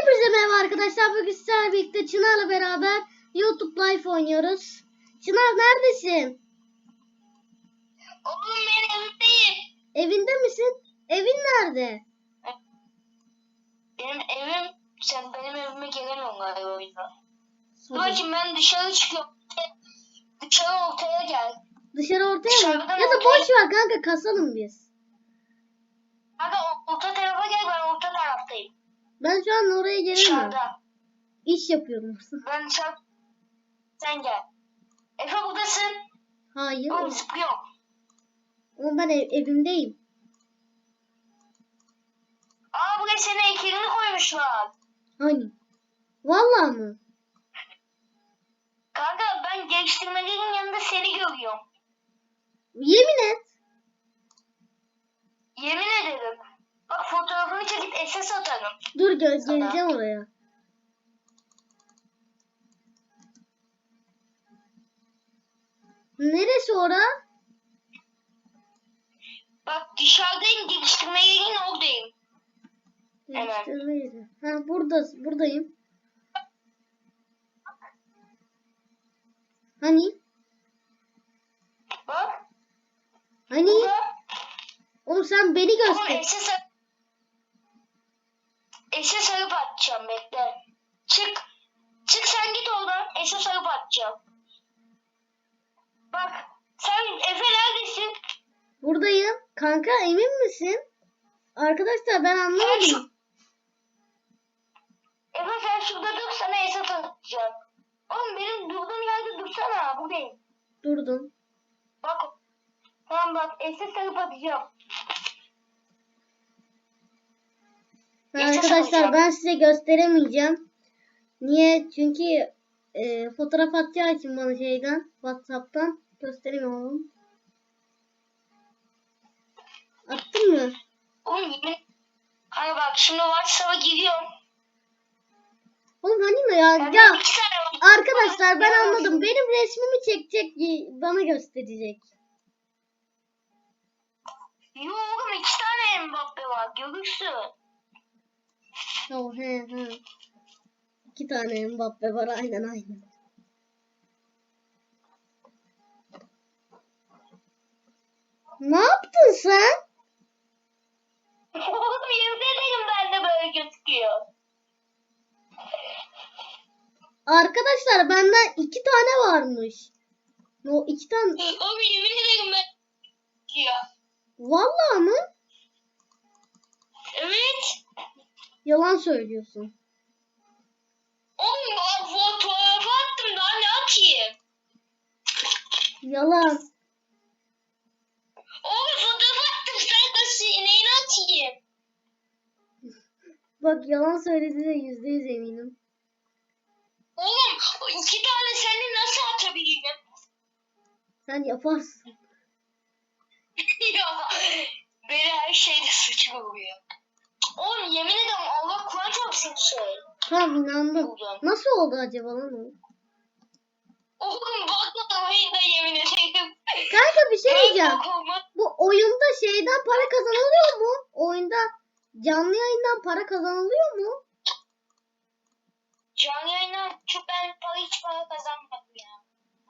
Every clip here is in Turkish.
Hepinize merhaba arkadaşlar. Bugün sizlerle birlikte Çınar'la beraber YouTube Live oynuyoruz. Çınar neredesin? Oğlum ben evimdeyim. Evinde misin? Evin nerede? Benim evim, sen benim evime gelemiyorsun galiba o yüzden. Dur bakayım ben dışarı çıkıyorum. Dışarı ortaya gel. Dışarı ortaya mı? Dışarıdan Ya da boş ver kanka kasalım biz. O- orta tarafa gel ben orta taraftayım. Ben şu an oraya gelemem. Dışarıda. İş yapıyorum. Ben dışarı... Sen gel. Efe buradasın. Hayır. Oğlum zıplıyorum. Ama ben ev- evimdeyim. Aa buraya senin heykelini koymuşlar. Hani? Vallahi mı? Kanka ben geliştirmelerin yanında seni görüyorum. Yemin et. Yemin ederim. Bak fotoğrafını çekip SS atarım. Dur gö- Sana. geleceğim oraya. Neresi ora? Bak dışarıdayım geliştirmelerin oradayım. Hemen. Geliştirme yeri. Ha burada buradayım. Hani? Bak. Hani? Burada. Oğlum sen beni Oğlum göster. SS SS alıp atacağım bekle. Çık. Çık sen git oradan. SS alıp atacağım. Bak. Sen Efe neredesin? Buradayım. Kanka emin misin? Arkadaşlar ben Sen anlamadım. şu... Efe sen şurada dur sana SS atacağım. Oğlum benim durduğum yerde dursana. Buradayım. Durdum. Bak. Tamam bak SS alıp atacağım. Ha, Geçmiş arkadaşlar ben size gösteremeyeceğim. Niye? Çünkü e, fotoğraf atacağı için bana şeyden WhatsApp'tan gösteremiyorum. Attın mı? Oğlum. Hani bak şimdi WhatsApp'a giriyorum. Oğlum hani mi ya? Ya arkadaşlar ben anladım. Benim resmimi çekecek bana gösterecek. Yo oğlum iki tane Mbappe var. Görürsün. Oh, he he. İki tane Mbappe var aynen aynen. Ne yaptın sen? Oğlum yemin ederim bende böyle gözüküyor. Arkadaşlar benden iki tane varmış. O iki tane. Oğlum yemin ederim ben. Vallahi mı? Evet. Yalan söylüyorsun. Oğlum bak fotoğrafı attım daha ne atayım? Yalan. Oğlum fotoğrafı attım sen nasıl neyini atayım? Bak yalan söylediğine yüzde yüz eminim. Oğlum o iki tane seni nasıl atabilirim? Sen yaparsın. ya beni her şeyde suçlu buluyor. Oğlum yemin ederim Allah Kur'an çarpsın şey. Tamam inandım. Nasıl oldu acaba lan o? Oğlum bakma oyunda yemin ederim. Kanka bir şey diyeceğim. Bu oyunda şeyden para kazanılıyor mu? Oyunda canlı yayından para kazanılıyor mu? Canlı yayından çok ben para hiç para kazanmadım ya.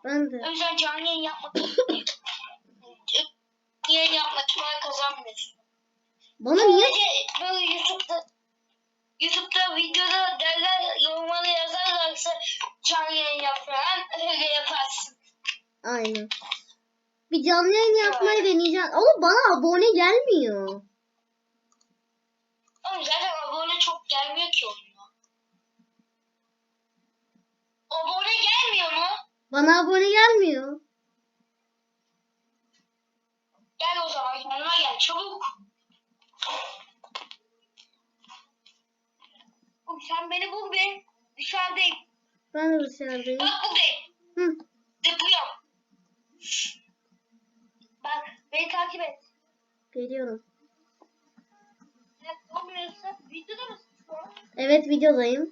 Ben de. O yüzden canlı yayın yapmak yayın yapmak para kazanmıyorsun. Bana niye? Böyle YouTube'da YouTube'da videoda derler yorumları yazarlarsa canlı yayın yap falan öyle yaparsın. Aynen. Bir canlı yayın yapmayı deneyeceğim. Oğlum bana abone gelmiyor. Oğlum zaten abone çok gelmiyor ki oyuna. Abone gelmiyor mu? Bana abone gelmiyor. Gel o zaman yanıma gel çabuk. Oğlum sen beni bul be. Dışarıdayım. Ben de dışarıdayım. Bak buradayım. Hı. Zıplıyorum. Bak beni takip et. Geliyorum. Ne olmuyorsa videoda mısın şu an? Evet videodayım.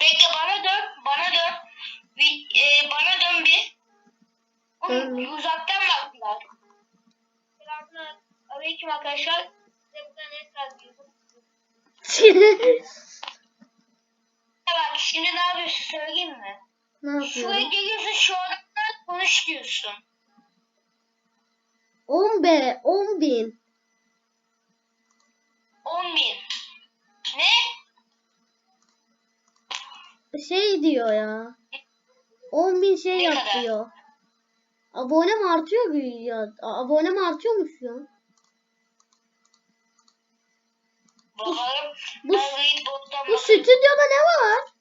Bekle bana dön. Bana dön. Vi- e, bana dön bir. Oğlum, Dön. uzaktan baktılar. Selamünaleyküm arkadaşlar. Size buradan ne yazıyorsun? şimdi ne yapıyorsun söyleyeyim mi? Ne Şuraya yapıyorum? geliyorsun şu anda konuş diyorsun. 10 be 10 bin. 10 bin. Ne? Şey diyor ya. 10 bin şey Ne yap kadar? diyor. Abonem artıyor ya. Abonem artıyormuş ya. Bakalım. bu- Bu bakayım. stüdyoda ne var?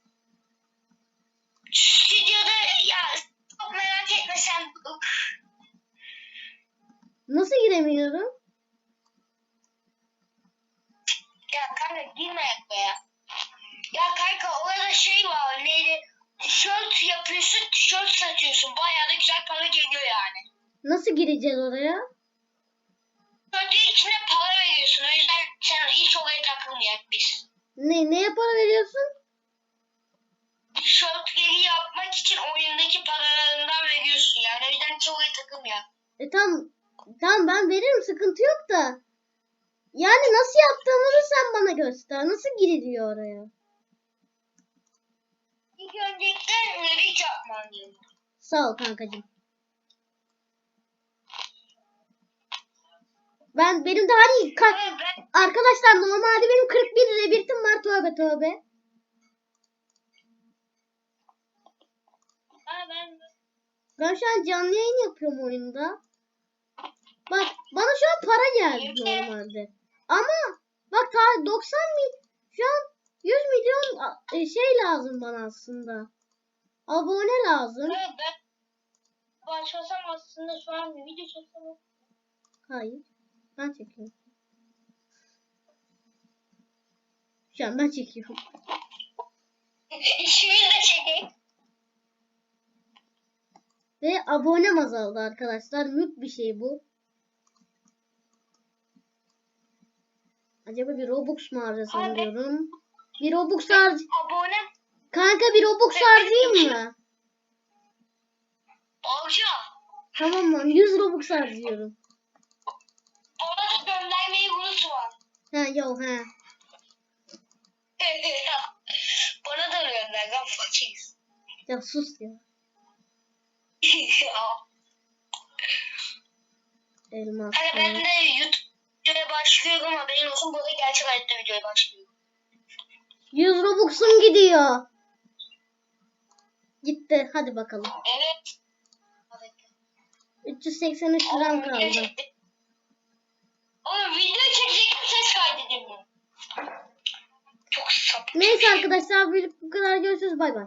Nasıl giremiyorum? Ya kanka girme ya. Ya kanka orada şey var neydi? Tişört yapıyorsun, tişört satıyorsun. Bayağı da güzel para geliyor yani. Nasıl gireceğiz oraya? Tişörtün içine para veriyorsun. O yüzden sen hiç oraya takılmayak biz. Ne neye para veriyorsun? Tişörtleri yapmak için oyundaki paralarından veriyorsun yani. O yüzden hiç oraya takılmayak. E tam tam ben veririm sıkıntı yok da. Yani nasıl yaptığımızı sen bana göster. Nasıl giriliyor oraya? İlk öncelikle müzik yapman gerekiyor. Sağ ol kankacığım. Ben benim de hani ka- arkadaşlar normalde benim 41 rebitim var tövbe tövbe. Ha ben Ben şu an canlı yayın yapıyorum oyunda. Şu an para geldi normalde. Ama bak ta 90 mil şu an 100 milyon e, şey lazım bana aslında. Abone lazım. Ben başlasam aslında şu an bir video çeksem Hayır. Ben çekiyorum. Şu an ben çekiyorum. İkimiz de çekek. Ve abonem azaldı arkadaşlar. Mük bir şey bu. Acaba bir Robux harcasam Abi. Bir Robux harc... Abone Kanka bir Robux harcayayım mı? olacak. Tamam lan 100 Robux harcıyorum. Bana da göndermeyi unutma. Ha yo ha. Bana da gönder lan fakiriz. Ya sus ya. Elmas. hani ben de YouTube'a başlıyorum haberin olsun. Burada gerçek hayatta videoya başlıyorum. 100 Robux'um gidiyor. Gitti. Hadi bakalım. Evet. 383 liram kaldı. Oğlum video çekecektim ses kaydedemiyorum. Çok sapık. Neyse arkadaşlar bu bu kadar görüşürüz. Bay bay.